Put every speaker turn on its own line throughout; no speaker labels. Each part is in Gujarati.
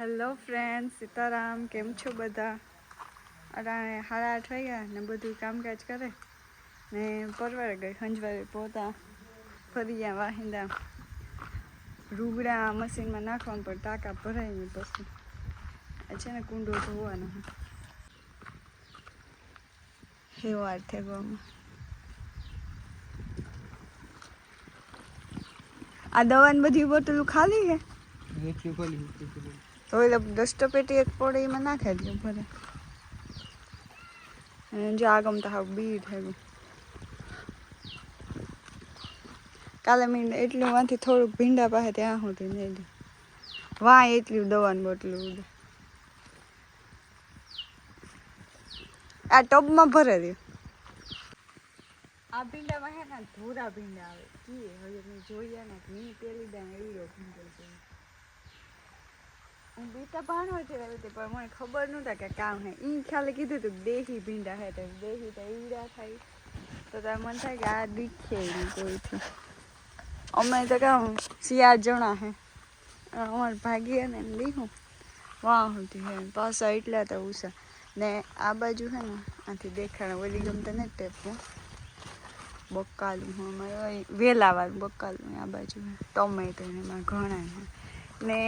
હેલો ફ્રેન્ડ સીતારામ, કેમ છો બધા? અટાણે હાડા આઠ વાગ્યા ને બધું કામકાજ કરે. ને પરવારે ગઈ, હંજવારે પોતા. ગયા વાહિંદા. રૂગડા મશીનમાં નાખવાનું પણ ટાંકા ભરાય નહીં પછી. આ છે ને કુંડો ધોવાનો. એવો વાર થયો આમાં આ દવાની બધી બોટલું ખાલી છે?
એટલે
ડસ્ટપેટી એક પડે એમાં નાખે દઉં ભરે જે જો આગમ તો હાવ બી થયું કાલે મેં એટલું માંથી થોડુંક ભીંડા પાસે ત્યાં સુધી નહીં દે વાહ એટલી દવાની બોટલું ઉડે. આ ટબમાં ભરે દે. આ ભીંડામાં હે ને ધોરા ભીંડા આવે. કી હવે જોયા ને, ઘી પેલી દાન એવડો ભીંડો બીટા ભાણો છે એવી પણ મને ખબર નહોતા કે કામ હે. ઈ ખાલી કીધું હતું દેહી ભીંડા હે, તો દેહી તો ઈડા થાય. તો તારે મન થાય કે આ દીખે કોઈથી અમે તો કામ શિયાળ જણા હે. અમાર ભાગીએ ને એમ દીખું વાહ હતી હે, પાછા એટલા તો ઉષા ને આ બાજુ હે ને, આથી દેખાણ ઓલી ગમતા ને ટેપું બકાલું અમારે વેલાવાળું બકાલું આ બાજુ ટમેટો ને એમાં ઘણા ને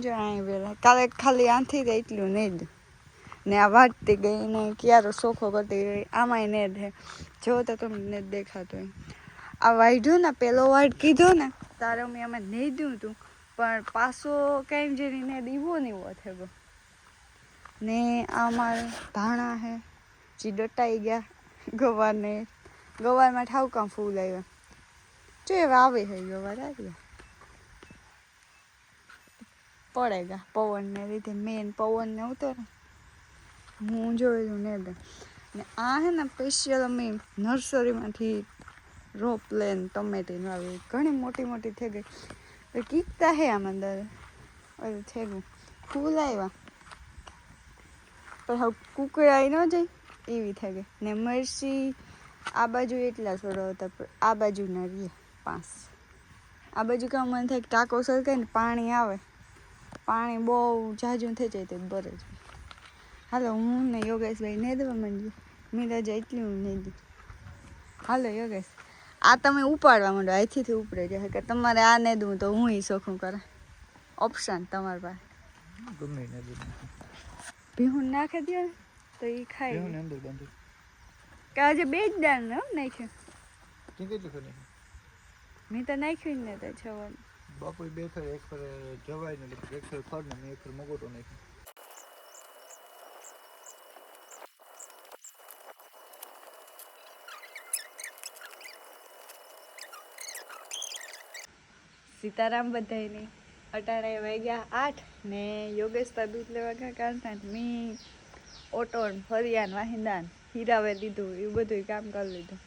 જો અહીં વેલા. કાલે ખાલી આથી જ એટલું નહીં જ. ને આ વાટતી ગઈ ને ક્યારો સોખો કરતી ગઈ. આમાંય ને દે જો તો તમને દેખાતું આ વાઢ્યો ને, પેલો વાટ કીધો ને, તારે મેં અમે નહીં દઉં તું. પણ પાછો કાંઈ જેની દીવો નહીં થયો ને આ અમારે ધાણા હે, જે ડટાઈ ગયા ગવારને. ગવારમાં ઠાવકા ફૂલ આવ્યા. જો એવા આવે છે ગવાર આવ્યા પડેગા. પવનને લીધે મેન પવન ને ઉતરે. હું જોયેલું ને બે. ને આ હે ને સ્પેશિયલ અમે નર્સરીમાંથી રોપ લઈને ટમેટીનું આવી ઘણી મોટી મોટી થઈ ગઈ. કીકતા હે આમાં અંદર. ઓલું થઈ ગયું ફૂલ આવ્યા પણ હવે કુકડાઈ ન જાય એવી થઈ ગઈ. ને મરસી આ બાજુ એટલા છોડો હતા આ બાજુ ના રહ્યા પાંચ. આ બાજુ કામ મને થાય ટાંકો સરકાય ને પાણી આવે. પાણી બહુ ઝાઝું થઈ જાય તો ભરે જ હાલો હું ને યોગેશભાઈ ને દેવા માંડીએ. મીરાજ એટલી હું નહીં દઉં હાલો યોગેશ. આ તમે ઉપાડવા માંડો અહીંથી ઉપડે જાય કે તમારે આ ને દઉં તો હું એ શોખું કરે. ઓપ્શન તમારી પાસે.
ગમે
ભીહું નાખી દે તો એ
ખાય અંદર બાંધું.
કે આજે બે જ દાળ નાખ્યું?
કેટલી
મેં તો નાખ્યું જ ને તો છવાનું
બાપુ બે ફેર એક ફેર જવાય ને એક ફેર ફર ને એક ફેર મગોટો નાખ્યો
સીતારામ બધાયને અટાણે વાગ્યા આઠ ને યોગેશ દૂધ લેવા ગયા કારણ મી ઓટોન ફરિયાન વાહિંદાન હીરાવે લીધું, એવું બધું કામ કરી લીધું.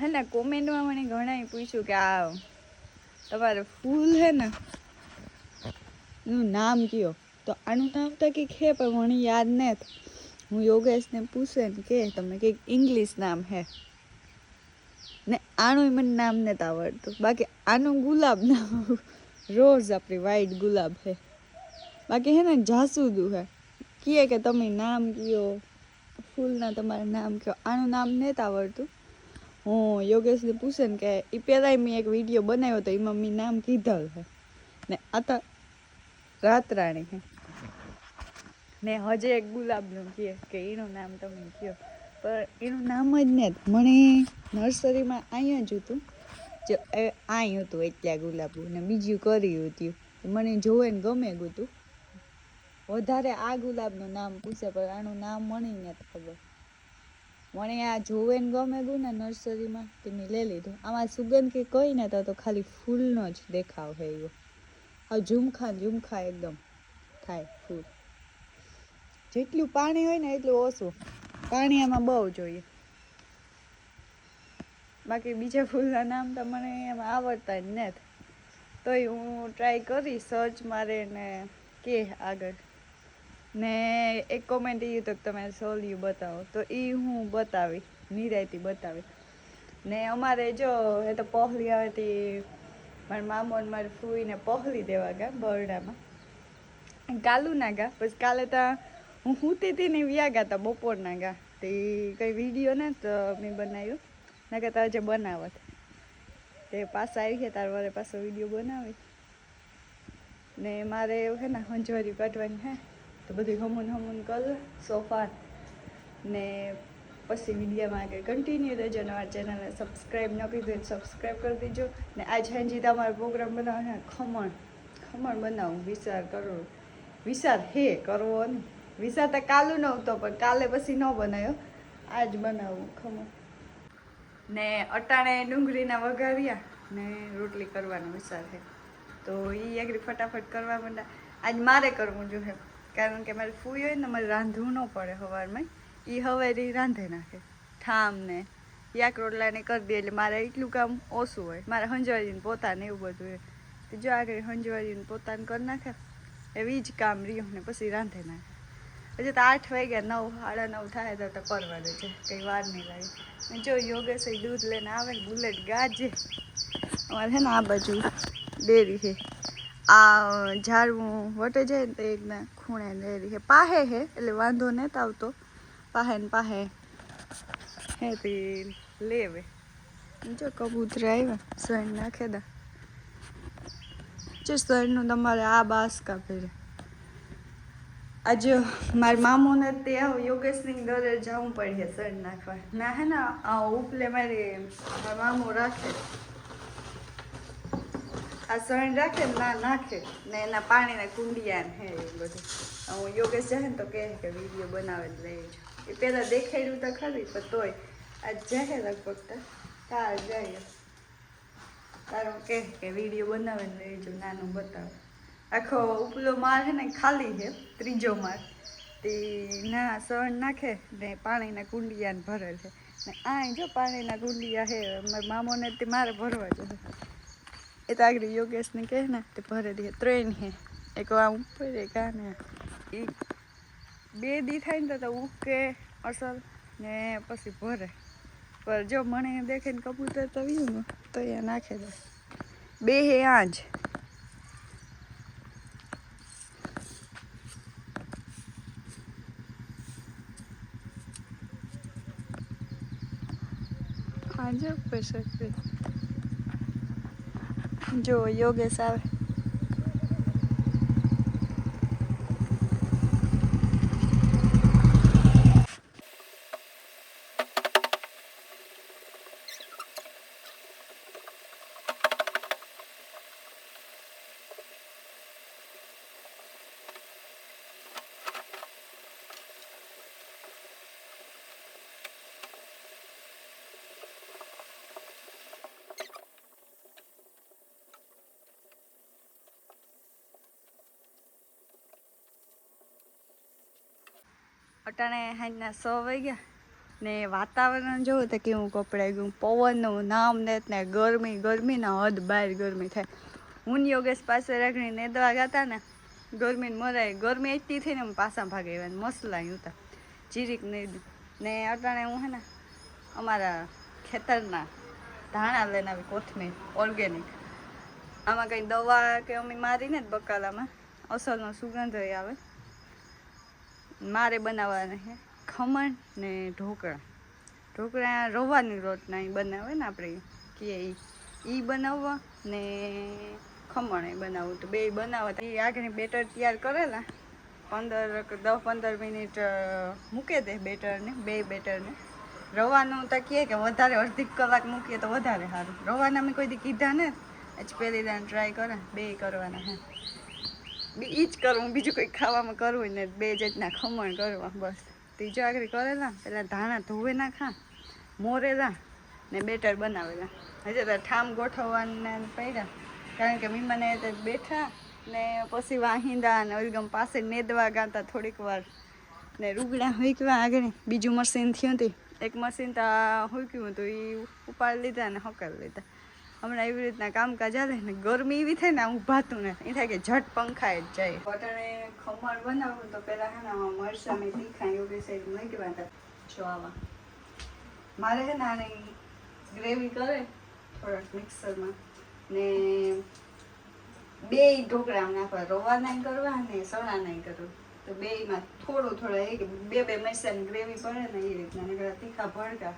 હે ને, કોમેન્ટમાં મને ઘણાએ પૂછ્યું કે આ તમારે ફૂલ હે ને, એનું નામ કયો? તો આનું નામ તો કંઈક હે, પણ મને યાદ નથી. હું યોગેશને પૂછે ને કે, તમે કંઈક ઇંગ્લિશ નામ હે. ને આનું મને નામ નથી આવડતું. બાકી આનું ગુલાબ નામ રોઝ આપણી વ્હાઈટ ગુલાબ હે. બાકી હે ને, જાસૂદું હે. કીએ કે તમે નામ કયો, ફૂલના તમારે નામ કયો. આનું નામ નથી આવડતું. હું યોગેશને પૂછે ને કે એ પહેલાંય મેં એક વીડિયો બનાવ્યો તો એમાં મેં નામ કીધલ છે ને આ તો રાતરાણી હે. ને હજે એક ગુલાબનું કહે કે એનું નામ તમે કહો. પણ એનું નામ જ ને મને નર્સરીમાં અહીંયા જ હતું. જે અહીં હતું એટલા ગુલાબ ને બીજું કર્યું હતું. મને જોવે ને ગમે ગયું વધારે આ ગુલાબનું નામ પૂછે, પણ આનું નામ મને નથી ખબર. મને આ જોવે ને ગમે ગયું ને નર્સરીમાં તે મેં લઈ લીધું. આમાં સુગંધ કે કંઈ નતા તો ખાલી ફૂલનો જ દેખાવ છે એવો આ ઝુમખા ઝુમખા એકદમ થાય ફૂલ. જેટલું પાણી હોય ને એટલું ઓછું. પાણી આમાં બહુ જોઈએ. બાકી બીજા ફૂલના નામ તો મને એમાં આવડતા જ નથી. તોય હું ટ્રાય કરી સર્ચ મારે ને કે આગળ. ને એક કોમેન્ટ એ તો તમે સોલ્યુ બતાવો. તો એ હું બતાવી નિરાયતી બતાવી ને અમારે જો, એ તો પહોળી આવે તે મારા મામો મારી ફૂઈને પહોળી દેવા ગયા બરડામાં. કાલુ ના ગા પછી કાલે તો હું સૂતી હતી ને વ્યા ગયા હતા બપોરના ગા તે કંઈ વીડિયો ને તો મેં બનાવ્યો. ના કે જે બનાવત. તે પાછા આવી ગયા તાર વારે પાછો વીડિયો બનાવી. ને મારે એવું છે ને, હંજવારી કાઢવાની હે. તો બધું હમુન હમુન કર સોફા ને પછી વિડીયોમાં આગળ કન્ટિન્યુ રહેજો અને મારા ચેનલને સબસ્ક્રાઈબ ન કરી તો સબસ્ક્રાઈબ કરી દેજો. ને આજ હાંજી તમારો પ્રોગ્રામ બનાવો ખમણ ખમણ બનાવું, વિચાર કરો. વિચાર હે કરવો ને. વિચાર તો કાલુ નહોતો, પણ કાલે પછી ન બનાવ્યો. આજ બનાવું ખમણ. ને અટાણે ડુંગળીના વઘાર્યા ને રોટલી કરવાનો વિચાર છે તો એ આગળ ફટાફટ કરવા માંડ્યા. આજ મારે કરવું જોઈએ કારણ કે મારે ફૂઈ હોય ને મારે રાંધવું ન પડે સવારમાં એ હવારી રાંધે નાખે. ઠામ ને યાક રોટલાને કરી દે એટલે મારે એટલું કામ ઓછું હોય. મારે હંજવારીને પોતાને એવું બધું હોય. તો જો આગળ હંજવારીને પોતાને કરી નાખે એવી જ કામ રહ્યું ને પછી રાંધે નાખે. હજી તો આઠ વાગ્યા, નવ, સાડા નવ થાય તો તો પરવા દે છે. કંઈ વાર નહીં લાગે. જો યોગેશ દૂધ લઈને આવે બુલેટ ગાજે. અમારે છે ને આ બાજુ ડેરી છે. આ ઝાડવું વટે જાય ને તો એકના ખૂણે ડેરી છે પાહે હે, એટલે વાંધો નથી આવતો. પાહે ને પાહે હે તે લેવે. જો કબૂતર આવ્યા, સ્વર્ણ નાખે દા. જો સ્વર્ણનું તમારે આ બાસકા ફેરે આજે મારા મામુને ત્યાં યોગેશની ઘરે જવું પડે સર નાખવા. ના હે ને ઉપલે મારી મારા મામો રાખે. આ સણ રાખે ને ના નાખે ને એના પાણીના કુંડિયા ને હે એ બધું. હું યોગેશ જાય ને તો કહે કે વીડિયો બનાવે જ લઈ જ એ પહેલાં દેખાડ્યું તો ખરી પણ તોય આજ જાય લગભગ તો. તાર જાય તારો કહે કે વીડિયો બનાવે ને લઈ જો નાનું બતાવે. આખો ઉપલો માર છે ને ખાલી છે ત્રીજો માર તે ના સણ નાખે ને પાણીના કુંડિયા ને ભરેલ છે ને આ જો પાણીના કુંડિયા છે મારા મામોને તે મારે ભરવા જોઈએ. એ તો આગળ યોગેશને કહે ને, તે ભરે દે, ત્રણ હે. એક આ ઉપર, એક આ ને એ બે દી થાય ને તો ઉકે, અસલ, ને પછી ભરે. પણ જો મને દેખે ને કબૂતર તો વીવું તો એ નાખે દે. બે હે આજ. આજે પછી જો યોગેશ આવે અટાણે હાંજના સો વાગ્યા ને વાતાવરણ જોવું તો કેવું કપડાઈ ગયું. પવનનું નામ ને ને ગરમી, ગરમીના હદ બહાર ગરમી થાય. હું યોગેશ પાસે રાખણી નેદવા ગાતા ને ગરમીને મરાય, ગરમી એટલી થઈને હું પાછા ભાગે આવ્યા મસલા હતા જીરીક નહીં ને અટાણે હું હે ને અમારા ખેતરના ધાણા લઈને આવી કોથમીર ઓર્ગેનિક આમાં કંઈ દવા કે અમે મારીને જ બકાલામાં. અસલનો સુગંધ આવે. મારે બનાવવાના છે. ખમણ ને ઢોકળા. ઢોકળા રવાની રોટના એ બનાવે ને આપણે કે એ એ બનાવવા ને ખમણ એ બનાવવું. તો બે બનાવવા એ આગળ બેટર તૈયાર કરેલા. પંદર દસ પંદર મિનિટ મૂકે દે બેટરને, બે બેટરને. રવાનું તો કહે કે વધારે અડધી કલાક મૂકીએ તો વધારે સારું. રવાના મેં કોઈ દી કીધા ને આજ પહેલી દાન ટ્રાય કરે, બે કરવાના હે ઈ જ કરવું બીજું કંઈ ખાવામાં કરવું ને બે જાતના ખમણ કરવા બસ. ત્રીજો આગળ કરેલા, પેલા ધાણા ધોવે નાખા, મોરેલા ને બેટર બનાવેલા. હજે તો ઠામ ગોઠવવાના પડ્યા. કારણ કે મીમાને બેઠા ને પછી વાહિંદા અને ઓલગમ પાસે નેદવા ગાતા થોડીક વાર ને રૂગડા હુંકવા આગળ. બીજું મશીન થયું હતી એક મશીન તો હુંક્યું હતું એ ઉપાડી લીધા ને હકાવી લીધા. હમણાં એવી રીતના કામકાજ હાલે ને ગરમી એવી થાય ને હું ભાતું ને. એ થાય કે ઝટ પંખા જ જાય. બટાણે ખમણ બનાવું તો પહેલાં હે ને મરચાં મેં તીખા એવી સાઈડ મૂકવા હતા. જો આવા. મારે છે ને આને ગ્રેવી કરે, થોડાક મિક્સરમાં. ને બે ઢોકળા નાખવા, રવા નહીં કરવા ને સણા નહીં કરવા. તો બેયમાં થોડું થોડા એક, બે બે મરચાંની ગ્રેવી પડે ને એ રીતના નકર તીખા ભડકા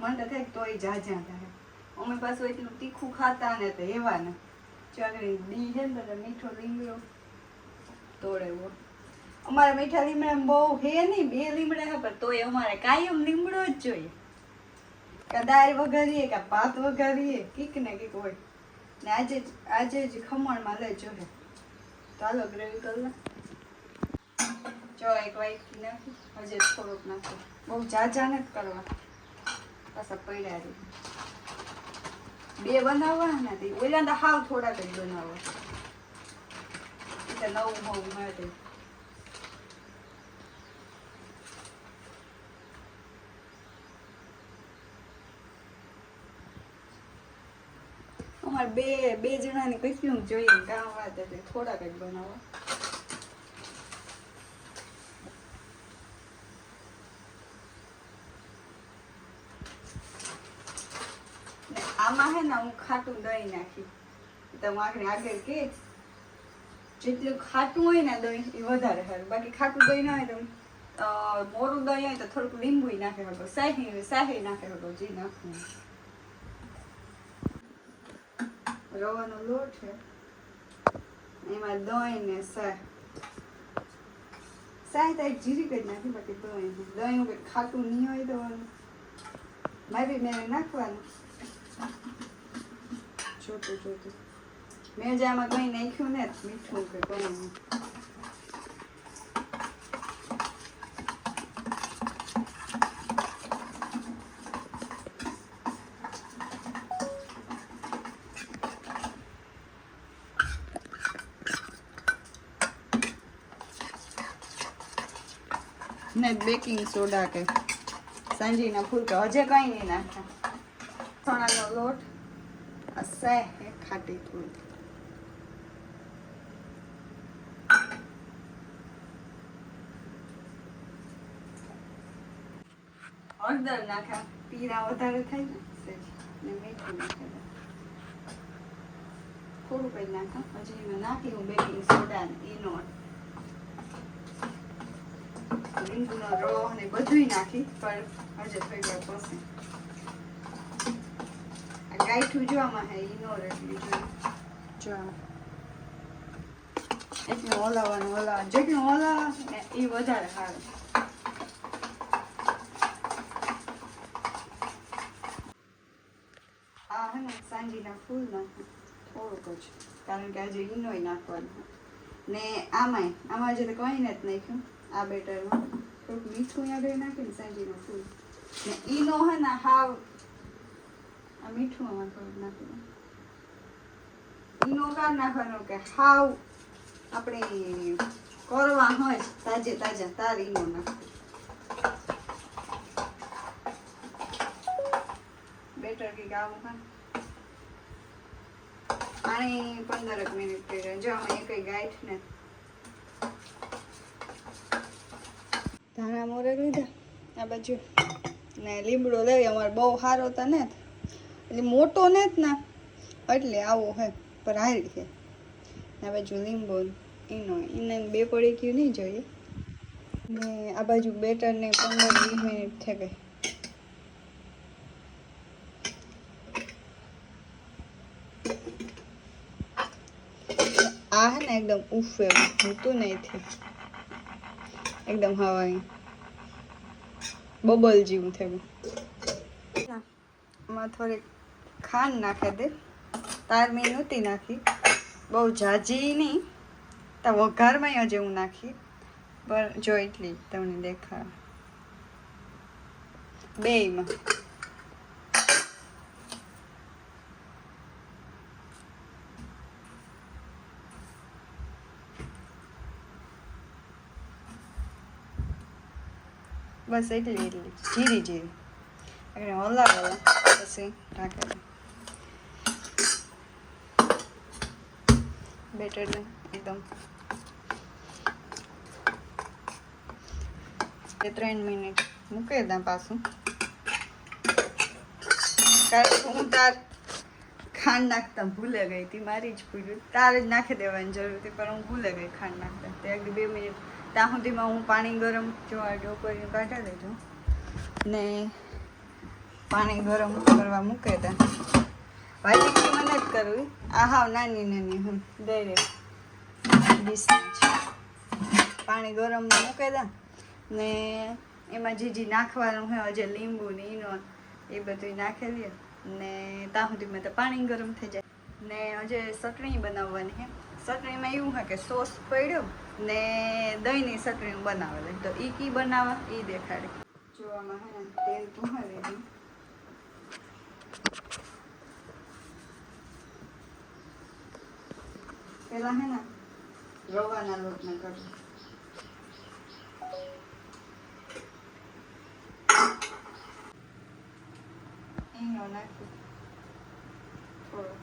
મને તો થાય તોય જાજા થાય. અમે પાછું એટલું તીખું ખાતા ને તો એવા ને ચાકરી દી છે ને તો મીઠો લીમડો તોડે એવો અમારે મીઠા લીમડા બહુ હે નહીં, બે લીમડા હે પણ તોય અમારે કાયમ લીમડો જ જોઈએ. કે દાળ વઘારીએ કે ભાત વઘારીએ, કીક ને કીક હોય. ને આજે જ આજે જ ખમણમાં લઈ જોહે ચાલો ગ્રેવી કરી લે જો એક વાઈટ નાખી, હજી થોડુંક નાખું. બહુ જાજા નથી કરવા પાછા પડ્યા રહી બે બનાવવા નથી ઓલા તો હાવ થોડાક જ બનાવો. એટલે નવું હોવું માટે. અમારે બે બે જણાની કેટલું જોઈએ કામ વાત એટલે થોડાક જ બનાવો ને આમાં હે ને હું ખાટું દહીં નાખી. તમે આગળ કે જેટલું ખાટું હોય ને દહીં, એ વધારે સારું. બાકી ખાટું દહીં ના હોય તો મોરું દહીં હોય તો થોડુંક લીંબુ નાખે હતો સાહી સાહી નાખે હતો જે નાખવું રવાનો લોટ છે. એમાં દહીં ને શાહ. શાહ તો જીરી કરી નાખી, બાકી દહીં દહીં હું ખાટું નહીં હોય તો મારી મેં નાખવાનું. જોતું જોતું મેં જે આમાં કંઈ નાખ્યું ને મીઠું કે કંઈ નહીં ને બેકિંગ સોડા કે સાંજીના ફૂલકા હજે કંઈ નહીં નાખ્યા ચણાનો લોટ આ સેહ હે ખાટી થોડી હળદર નાખ્યા પીરા વધારે થાય ને. ને મીઠું નાખેલું થોડું કંઈ નાખા હજી એમાં નાખી હું બેકિંગ સોડા ને ઈનો લીંબુનો રસ ને બધુંય નાખી પણ હજુ થોડી વાર પછી ગાંઠું જો આમાં હે ઈ નો રેડલી જો જો એટલું હલાવવાનું હલાવવાનું જેટલું હલાવે ને એ વધારે સારું. આ હે ને સાંજીના ફૂલ નાખું થોડુંક જ. કારણ કે આજે ઈનોય નાખવાનું. ને આમાંય આમાં જે કંઈ નથી નાખ્યું આ બેટરમાં. થોડુંક મીઠું આગળ નાખીને સાંજીનું ફૂલ. ને ઈનો હે ને હાવ આ મીઠું આમાં થોડું નાખી દઉં. કાઢ નાખવાનો કે હાવ આપણે કરવા હોય તાજે તાજા, તાર ઈનો નાખ. બેટર કંઈક આવું હા પાણી પંદરક મિનિટ કર્યા. જો અમે એકય ગાંઠ ને ધાણા મોરે લીધા. આ બાજુ ને લીમડો લેવી. અમારે બહુ સારો તો ને એટલે મોટો ને જ ના. એટલે આવો હે પર હારી છે. ને આ બાજુ એનો એને બે પડી ગયું નહીં જોઈએ. ને આ બાજુ બેટર ને પંદર વીસ મિનિટ થઈ ગઈ. આ હે ને એકદમ ઉફે હોતું નહીં એકદમ હવાઈ. બબલ જેવું થયું એમાં થોડીક ખાંડ નાખી દે. તાર મેં નહોતી નાખી. બહુ જાજી નહીં. તો વઘારમાં હજી હું નાખી. પણ જો એટલી તમને દેખાડ બેયમાં. બસ એટલી એટલી. જીરી જીરી. એટલે હલાવેલા પછી ઢાંકેલા બેટરને એકદમ બે ત્રણ મિનિટ મૂકી દઉં પાછું કારણ હું તાર ખાંડ નાખતા ભૂલે ગઈ હતી મારી જ ભૂલ્યું તારે જ નાખી દેવાની જરૂર હતી પણ હું ભૂલે ગઈ ખાંડ નાખતા તે બે મિનિટ ત્યાં સુધીમાં હું પાણી ગરમ જોવા ઢોકળીને કાઢી દેજો ને પાણી ગરમ કરવા મૂકે તા ભાજી મને જ કરવી આ હાવ નાની નાની હું. ડાયરેક્ટ છે પાણી ગરમ મૂકી દા ને એમાં જે જે નાખવાનું હોય, જે લીંબુ ને ઈનો એ બધું નાખી દે ને ત્યાં સુધીમાં તો પાણી ગરમ થઈ જાય. ને હજે ચટણી બનાવવાની છે ચટણીમાં એવું હોય કે સોસ પડ્યો ને દહીંની ચટણી બનાવેલી. તો એ કી બનાવવા એ દેખાડે. જોવામાં હે તેલ તો દીધું પેલા હે ને, રવાના લોટને કરું ઈનો નાખું. થોડો.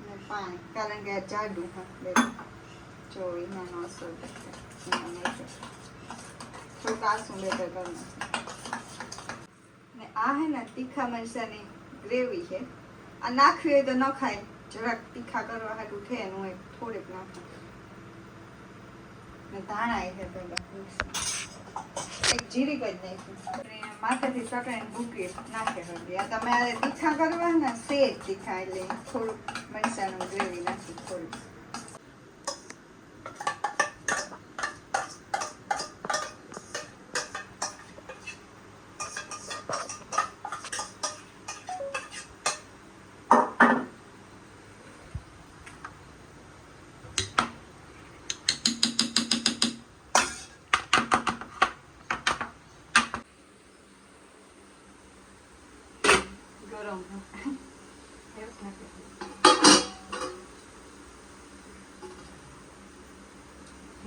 ને પાણી, કારણ કે આ જાડું હા જો એમાં અસર થોડુંક આસું બેટર કરી ને આ હે ને તીખા મરચાની ગ્રેવી છે. આ નાખવી હોય તો ન ખાય. જરાક તીખા કરવા હાટું છે એનું એક થોડીક નાખો. ધાણા છે પેલા એક જીરીક જ નાખ્યું માથેથી ચટણી ભૂકી નાખે હળદી આ તમે આ તીખા કરવા ને, સેજ તીખા એટલે થોડુંક મરચાનું ગ્રેવી નાખી, થોડુંક.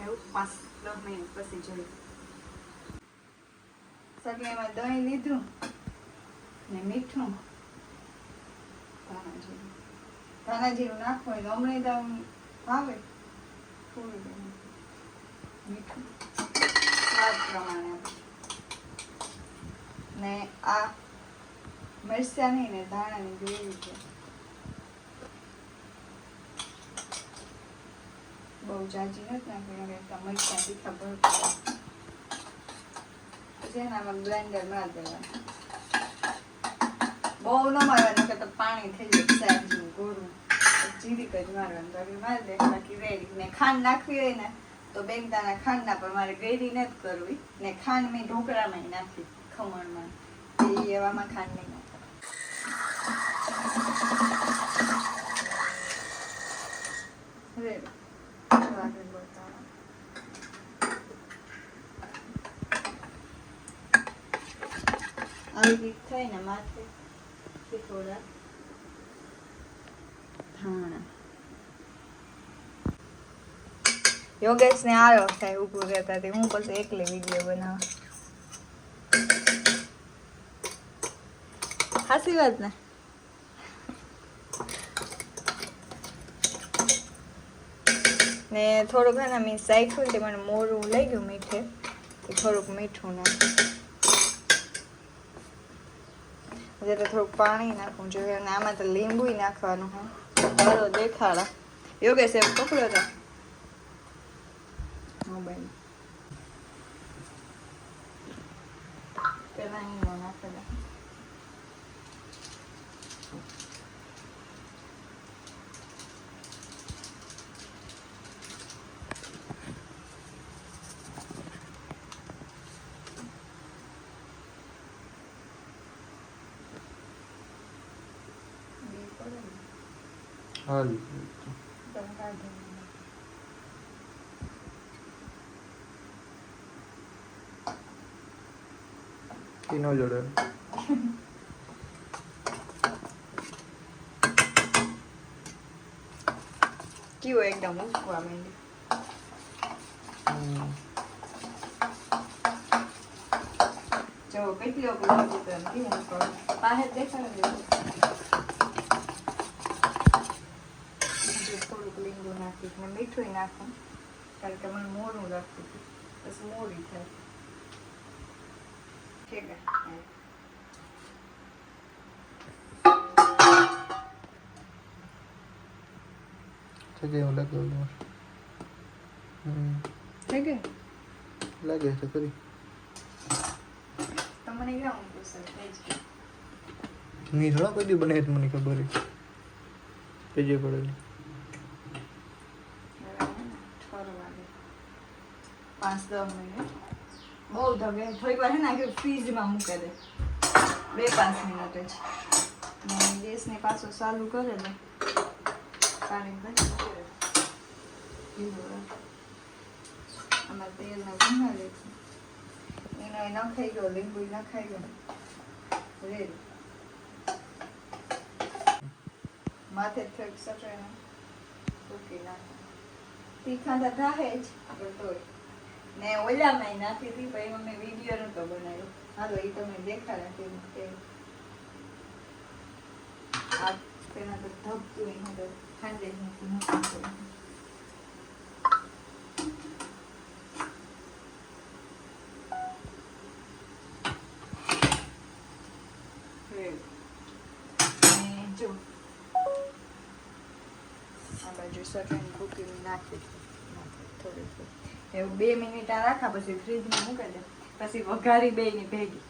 એવું પાંચ દસ મિનિટ પછી જોઈ સગલીમાં દહીં લીધું ને મીઠું. ધાણાજીરું. ધાણાજીરું ધાણા જીરું નાખવું તો હમણાં આમ ભાવે થોડું દહીં. મીઠું. સ્વાદ પ્રમાણે ને આ મરચાં નહીં ને ધાણાની ગ્રેવી છે. બહુ જાજી નથી નાખી તમને ક્યાંથી ખબર પડે. પછી એનામાં બ્લેન્ડર મારી દેવાનું બહુ ન મારવાનું કે તો પાણી થઈ જાય શાક જેવું ગોળું જીરીક જ મારવાનું. તો મારી દે બાકી વેરી. ને ખાંડ નાખવી હોય ને, તો બે ખાંડના, પણ મારે ગળી નથી કરવી. ને ખાંડ મેં ઢોકળામાં નાખી, ખમણમાં. એ એવામાં ખાંડ નહીં નાખી રેડી આગળ બતાવો આવી થાય ને માથે થોડા ધાણા થાય, ઊભું રહેતા હું પછી એકલી વીડિયો બનાવ. હાસી વાત ને? ને થોડુંક હે ને મેં સાઈખું તે મને મોરું લઈ ગયું મીઠે. તો થોડુંક મીઠું નાખું જ્યારે થોડુંક પાણી નાખવું જોઈએ અને આમાં તો લીંબુ નાખવાનું હોય બરો દેખાડા. યોગેશ, એમ પકડો તો. મોબાઈલ. પેલા નાખેલા બી પડે ને.
હાલ
તમે કાઢી લો.
તીનો જોડે.
કેવો એકદમ ઉકવા માંડી. જો કેટલો ગુલાબ હતો એમ કેમ કરો બહાર દેખાડે ને. થોડુંક લીંબુ નાખીશ ને મીઠું નાખું. કારણ કે મને મોરું લાગતું હતું. પછી મોરી થાય.
જગ્યાએ લાગે ઓલું
લાગે
લાગે છે કરી
તમને કેમ
ની થોડા કોઈ દી બને મને ખબર છે
જે પડેલી પાંચ દસ મિનિટ બહુ ધગે થોડી વાર આખી ફ્રીજમાં મૂકે દે. બે પાંચ મિનિટ જ. ગેસને પાછો ચાલુ કરે ને. પાણી. આમાં તેલને ભૂંગાડે છે એનો એ નખાઈ ગયો, લીંબુ નખાઈ ગયો. રેડી. માથે થોડીક સફેદ ઓકે નાખો. તીખા તો હે જ આપણે તોય. ને ઓલામાં નાખી હતી પછી અમે વીડિયો નતો બનાવ્યો. હાલો એ તમે દેખાડે કેવું કે આ તેના તો ધબતું એમાં તો ઠંડે નથી નાખતું. જો આ બાજુ સફેદ નાખી નાખી. થોડી થોડી. એવું બે મિનિટ આ રાખા પછી ફ્રીજમાં મૂકી દે. પછી વઘારી બેયની ભેગી.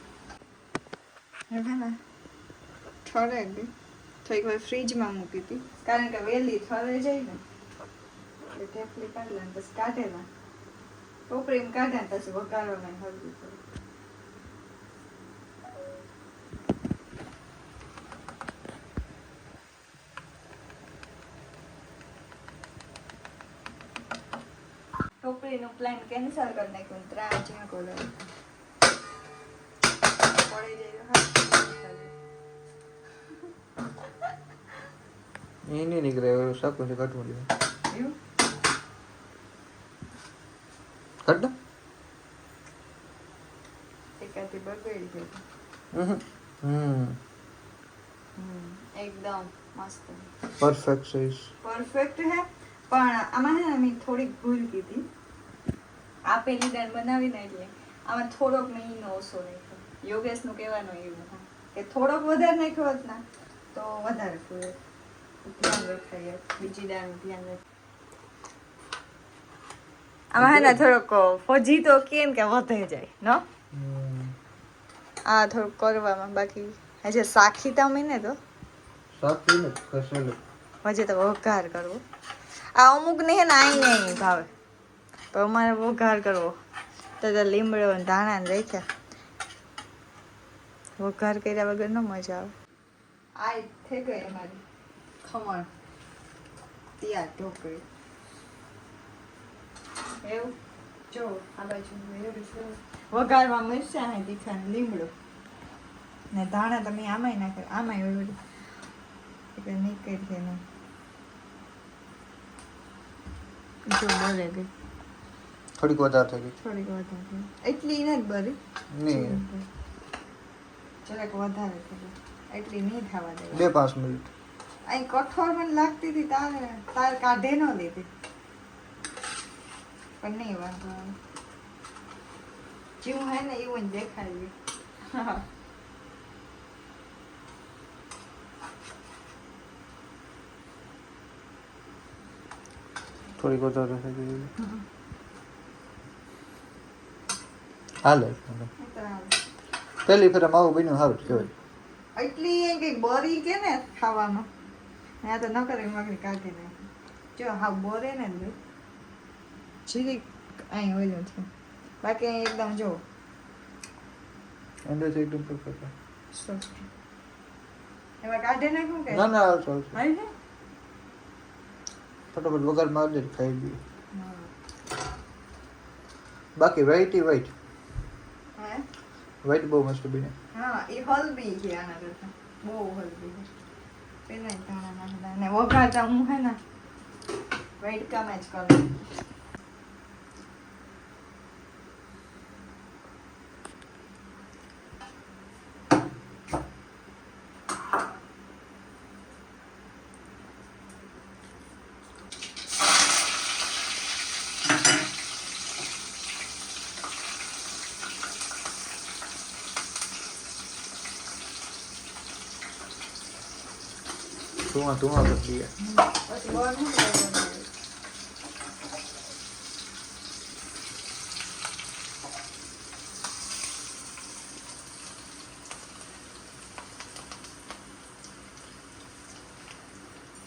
ઠરે ગઈ થોડીક વાર ફ્રીજમાં મૂકી હતી કારણ કે વહેલી ઠરે જાય ને એટલે ઢેફલી કાઢલા લે પછી કાઢેલા ટોપરીમાં કાઢ્યા ને પછી વઘારવામાં હળવી પડે ટોપરીનો પ્લાન કેન્સલ કરી નાખ્યું ને ત્રણ તો હાથ
એ નહીં નીકળે એવું સાકું છે કાઢવું જોઈએ કાઢ ને
એકાથી બગડી ગયું.
હમ
એકદમ મસ્ત.
પરફેક્ટ સાઈઝ
પરફેક્ટ હે. પણ આમાં છે ને મેં થોડીક ભૂલ કીધી. આ પેલી દાળ બનાવીને એટલે આમાં થોડોક મહિનો ઓછો નાખ્યો. યોગેશનું કહેવાનું એવું કે થોડોક વધારે નાખ્યો હોત ને તો વધારે ફૂલે. ધ્યાન રખાય બીજી દાળનું ધ્યાન રાખ આમાં હે ને થોડોક ફજી તો કેમ કે વધે જાય નો? આ થોડુંક કરવામાં બાકી. હજે સાખી તમે ને તો?
શાક પીને ખસેલું
હજી તો વઘાર કરવો. આ અમુક ને હે ને આઈ નહીં ભાવે. પણ અમારે વઘાર કરવો. તો લીમડો અને ધાણા રાખ્યા. વઘાર કર્યા વગર ન મજા આવે. આ થઈ ગઈ અમારી ખમણ. તૈયાર ઢોકળી. એવું? જો, આ બાજુ વઘારમાં મરચાં ને તીખા ને લીમડો. ને ધાણા તમે આમાંય નાખે આમાંય એવું એટલે નીકળી ને જો બોલે ગઈ.
થોડીક વધારે થઈ ગઈ
થોડીક વધારે એટલી નથી બરી
નહીં
જરાક વધારે થઈ એટલી નહીં થવા દે
બે પાંચ મિનિટ
અહીં કઠોળ મને લાગતી હતી તારે તાર કાઢે ન લીધી પણ નહીં વાંધો આવે જેવું હે ને એવું જ દેખાડ્યું
થોડીક વધારે થઈ ગઈ હાલે. પહેલી ફેર માવું બન્યું સારું જ કહેવાય.
એટલી એ કઈ બરી કે ને ખાવામાં આ તો ન કરે મગની કાઢી નાખી જો હા બોરે ને જ જીરીક અહીં ઓલું છે બાકી અહીં એકદમ જો.
અંદર એકદમ પરફેક્ટ
એમાં કાઢી નાખ્યું કે?
ના ના હાલ ચાલશે
હાલ છે?
ફટાફટ વગર મારી દે ખાઈ દઈએ
હા.
બાકી વેરાયટી વ્હાઈટ
હે?
વ્હાઈટ બહુ મસ્ત બને
હા એ હલબી છે આના કરતા બહુ હલબી છે પેલા ધાણા નાખતા ને વઘારતા હું હે ને વેડકામાં જ કરું
ધુઆ ધુઆ બચી ગયા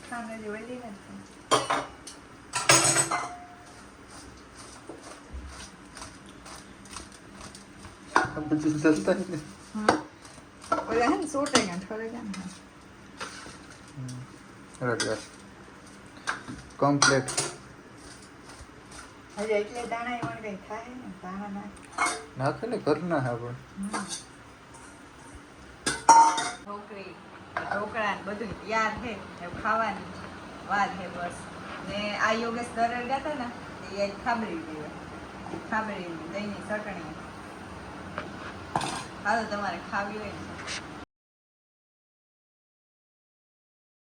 ખાને જોઈ લઈને Apa itu selesai? Oleh
kan sorting kan, kalau
kan. હે ને સોટે ગયા ઠરે ગયા ને
રેડી કમ્પ્લીટ
હજી એટલે દાણા એમાં કઈ થાય ને? દાણા ના.
નાખે ને આપણે
ઢોકળી ઢોકળા ને બધું તૈયાર છે. એવું ખાવાની વાત છે બસ. ને આ યોગેશ દરડ ગયા હતા ને એ ખાબડી ગયો ખાબડી દહીંની ચટણી. હાલો તમારે ખાવી હોય ને.